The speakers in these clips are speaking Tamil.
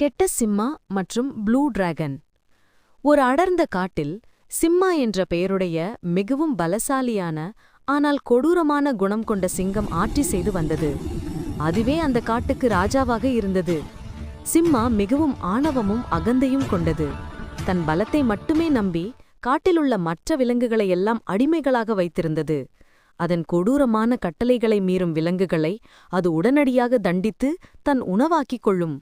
கெட்ட சிம்மா மற்றும் ப்ளூ டிராகன். ஒரு அடர்ந்த காட்டில் சிம்மா என்ற பெயருடைய மிகவும் பலசாலியான ஆனால் கொடூரமான குணம் கொண்ட சிங்கம் ஆட்சி செய்து வந்தது. அதுவே அந்த காட்டுக்கு ராஜாவாக இருந்தது. சிம்மா மிகவும் ஆணவமும் அகந்தையும் கொண்டது. தன் பலத்தை மட்டுமே நம்பி காட்டிலுள்ள மற்ற விலங்குகளை எல்லாம் அடிமைகளாக வைத்திருந்தது. அதன் கொடூரமான கட்டளைகளை மீறும் விலங்குகளை அது உடனடியாக தண்டித்து தன் உணவாக்கிக் கொள்ளும்.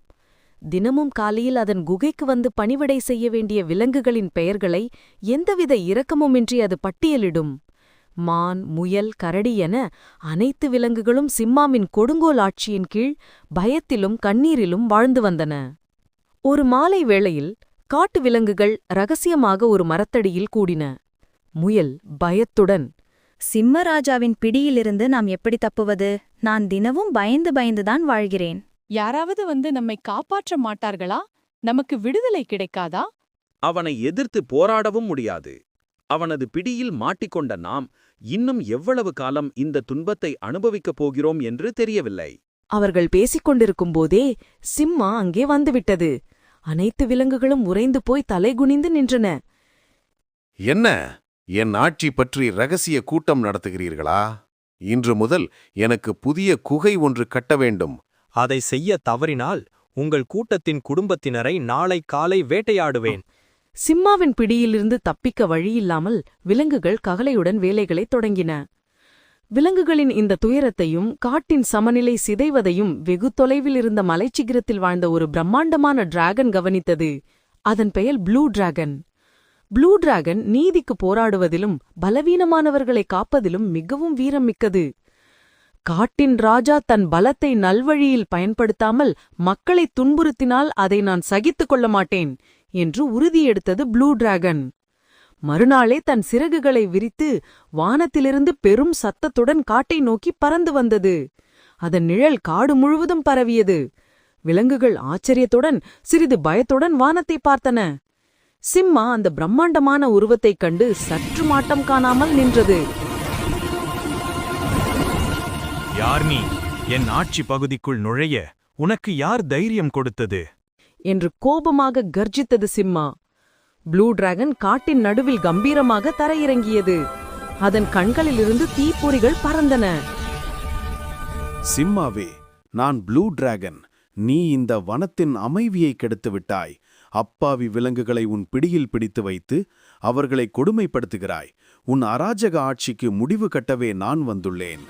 தினமும் காலையில் அதன் குகைக்கு வந்து பணிவிடை செய்ய வேண்டிய விலங்குகளின் பெயர்களை எந்தவித இரக்கமுமின்றி அது பட்டியலிடும். மான் முயல் கரடி என அனைத்து விலங்குகளும் சிம்மாவின் கொடுங்கோல் ஆட்சியின் கீழ் பயத்திலும் கண்ணீரிலும் வாழ்ந்து வந்தன. ஒரு மாலை வேளையில் காட்டு விலங்குகள் ரகசியமாக ஒரு மரத்தடியில் கூடின. முயல் பயத்துடன் சிம்மராஜாவின் பிடியிலிருந்து நாம் எப்படி தப்புவது? நான் தினமும் பயந்து பயந்துதான் வாழ்கிறேன். யாராவது வந்து நம்மை காப்பாற்ற மாட்டார்களா? நமக்கு விடுதலை கிடைக்காதா? அவனை எதிர்த்து போராடவும் முடியாது. அவனது பிடியில் மாட்டிக்கொண்ட நாம் இன்னும் எவ்வளவு காலம் இந்த துன்பத்தை அனுபவிக்கப் போகிறோம் என்று தெரியவில்லை. அவர்கள் பேசிக் கொண்டிருக்கும்போதே சிம்மா அங்கே வந்துவிட்டது. அனைத்து விலங்குகளும் உறைந்து போய் தலைகுனிந்து நின்றன. என்ன? என் ஆட்சி பற்றி ரகசிய கூட்டம் நடத்துகிறீர்களா? இன்று முதல் எனக்கு புதிய குகை ஒன்று கட்ட வேண்டும். அதை செய்ய தவறினால் உங்கள் கூட்டத்தின் குடும்பத்தினரை நாளை காலை வேட்டையாடுவேன். சிம்மாவின் பிடியிலிருந்து தப்பிக்க வழியில்லாமல் விலங்குகள் ககலையுடன் வேலைகளைத் தொடங்கின. விலங்குகளின் இந்த துயரத்தையும் காட்டின் சமநிலை சிதைவதையும் வெகு தொலைவில் இருந்த மலைச்சிகிரத்தில் வாழ்ந்த ஒரு பிரம்மாண்டமான டிராகன் கவனித்தது. அதன் பெயர் ப்ளூ டிராகன். ப்ளூ டிராகன் நீதிக்கு போராடுவதிலும் பலவீனமானவர்களை காப்பதிலும் மிகவும் வீரம் மிக்கது. காட்டின் ராஜா தன் பலத்தை நல்வழியில் பயன்படுத்தாமல் மக்களை துன்புறுத்தினால் அதை நான் சகித்துக் கொள்ள மாட்டேன் என்று உறுதியெடுத்தது ப்ளூ டிராகன். மறுநாளே தன் சிறகுகளை விரித்து வானத்திலிருந்து பெரும் சத்தத்துடன் காட்டை நோக்கி பறந்து வந்தது. அதன் நிழல் காடு முழுவதும் பரவியது. விலங்குகள் ஆச்சரியத்துடன் சிறிது பயத்துடன் வானத்தை பார்த்தன. சிம்மா அந்த பிரம்மாண்டமான உருவத்தைக் கண்டு சற்று மாட்டம் காணாமல் நின்றது. யார் நீ? என் ஆட்சி பகுதிக்குள் நுழைய உனக்கு யார் தைரியம் கொடுத்தது? என்று கோபமாக கர்ஜித்தது சிம்மா. ப்ளூ டிராகன் காட்டின் நடுவில் கம்பீரமாக தரையிறங்கியது. அதன் கண்களிலிருந்து தீப்பொறிகள் பறந்தன. சிம்மாவே நான் ப்ளூ டிராகன். நீ இந்த வனத்தின் அமைதியை கெடுத்து விட்டாய். அப்பாவி விலங்குகளை உன் பிடியில் பிடித்து வைத்து அவர்களை கொடுமைப்படுத்துகிறாய். உன் அராஜக ஆட்சிக்கு முடிவு கட்டவே நான் வந்துள்ளேன்.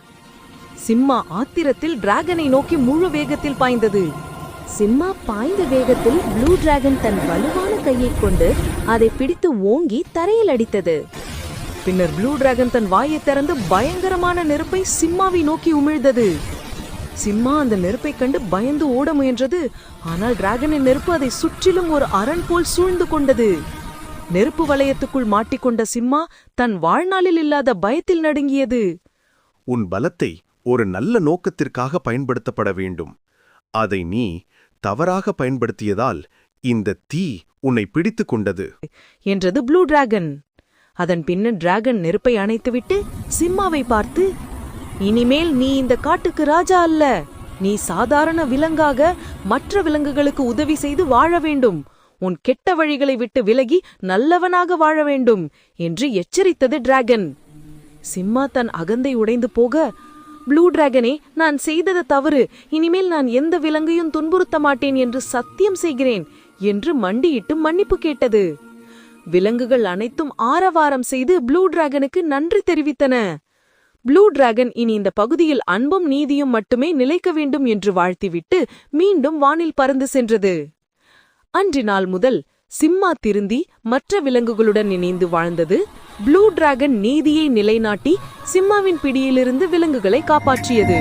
சிம்மா ஆத்திரத்தில் டிராகனை நோக்கி முழு வேகத்தில் பாய்ந்தது. சிம்மா பாய்ந்த வேகத்தில் ப்ளூ டிராகன் தன் வலுவான கையை கொண்டு அதை பிடித்து ஓங்கி தரையில் அடித்தது. பின்னர் ப்ளூ டிராகன் தன் வாயைத் திறந்து பயங்கரமான நெருப்பை சிம்மாவை நோக்கி உமிழ்ந்தது. சிம்மா அந்த நெருப்பைக் கண்டு பயந்து ஓட முயன்றது. ஆனால் டிராகனின் நெருப்பு அதை சுற்றிலும் ஒரு அரண் போல் சூழ்ந்து கொண்டது. நெருப்பு வளையத்துக்குள் மாட்டிக்கொண்ட சிம்மா தன் வாழ்நாளில் இல்லாத பயத்தில் நடுங்கியது. உன் பலத்தை ஒரு நல்ல நோக்கத்திற்காக பயன்படுத்தப்பட வேண்டும். அதை நீ தவறாக பயன்படுத்தியதால் இந்த தீ உன்னை பிடித்து கொண்டது. என்றது ப்ளூ டிராகன். அதன் பின்னர் டிராகன் நெருப்பை அணைத்துவிட்டு சிம்மாவை பார்த்து இனிமேல் நீ இந்த காட்டுக்கு ராஜா அல்ல. நீ சாதாரண விலங்காக மற்ற விலங்குகளுக்கு உதவி செய்து வாழ வேண்டும். உன் கெட்ட வழிகளை விட்டு விலகி நல்லவனாக வாழ வேண்டும் என்று எச்சரித்தது டிராகன். சிம்மா தன் அகந்தை உடைந்து போக ப்ளூ டிராகனே நான் செய்தது தவறு. இனிமேல் நான் எந்த விலங்கையும் துன்புறுத்த மாட்டேன் என்று சத்தியம் செய்கிறேன் என்று மண்டியிட்டு மன்னிப்பு கேட்டது. விலங்குகள் அனைத்தும் ஆரவாரம் செய்து ப்ளூ டிராகனுக்கு நன்றி தெரிவித்தன. ப்ளூ டிராகன் இனி இந்த பகுதியில் அன்பும் நீதியும் மட்டுமே நிலைக்க வேண்டும் என்று வாழ்த்திவிட்டு மீண்டும் வானில் பறந்து சென்றது. அன்று நாள் முதல் சிம்மா திருந்தி மற்ற விலங்குகளுடன் இணைந்து வாழ்ந்தது ப்ளூ டிராகன் நீதியை நிலைநாட்டி சிம்மாவின் பிடியிலிருந்து விலங்குகளை காப்பாற்றியது.